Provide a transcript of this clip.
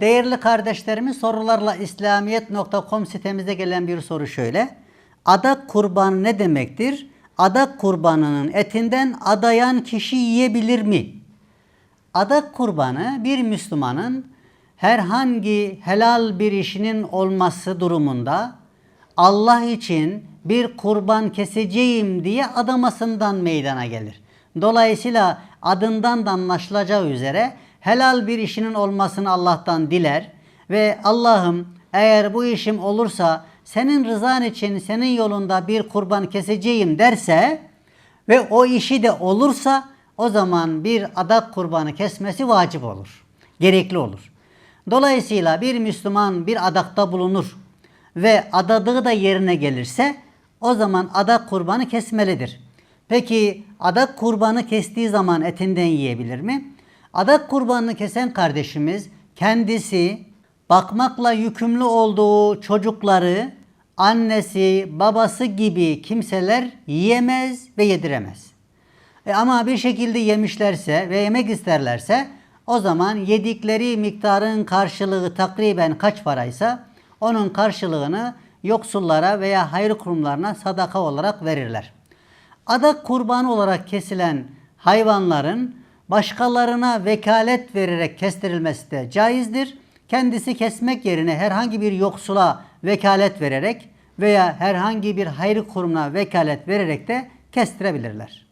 Değerli kardeşlerimin sorularla İslamiyet.com sitemize gelen bir soru şöyle. Adak kurbanı ne demektir? Adak kurbanının etinden adayan kişi yiyebilir mi? Adak kurbanı bir Müslümanın herhangi helal bir işinin olması durumunda Allah için bir kurban keseceğim diye adamasından meydana gelir. Dolayısıyla adından da anlaşılacağı üzere helal bir işinin olmasını Allah'tan diler ve Allah'ım eğer bu işim olursa senin rızan için senin yolunda bir kurban keseceğim derse ve o işi de olursa o zaman bir adak kurbanı kesmesi vacip olur. Gerekli olur. Dolayısıyla bir Müslüman bir adakta bulunur ve adadığı da yerine gelirse o zaman adak kurbanı kesmelidir. Peki adak kurbanı kestiği zaman etinden yiyebilir mi? Adak kurbanını kesen kardeşimiz kendisi bakmakla yükümlü olduğu çocukları annesi, babası gibi kimseler yiyemez ve yediremez. E ama bir şekilde yemişlerse ve yemek isterlerse o zaman yedikleri miktarın karşılığı takriben kaç paraysa onun karşılığını yoksullara veya hayır kurumlarına sadaka olarak verirler. Adak kurbanı olarak kesilen hayvanların başkalarına vekalet vererek kestirilmesi de caizdir. Kendisi kesmek yerine herhangi bir yoksula vekalet vererek veya herhangi bir hayır kurumuna vekalet vererek de kestirebilirler.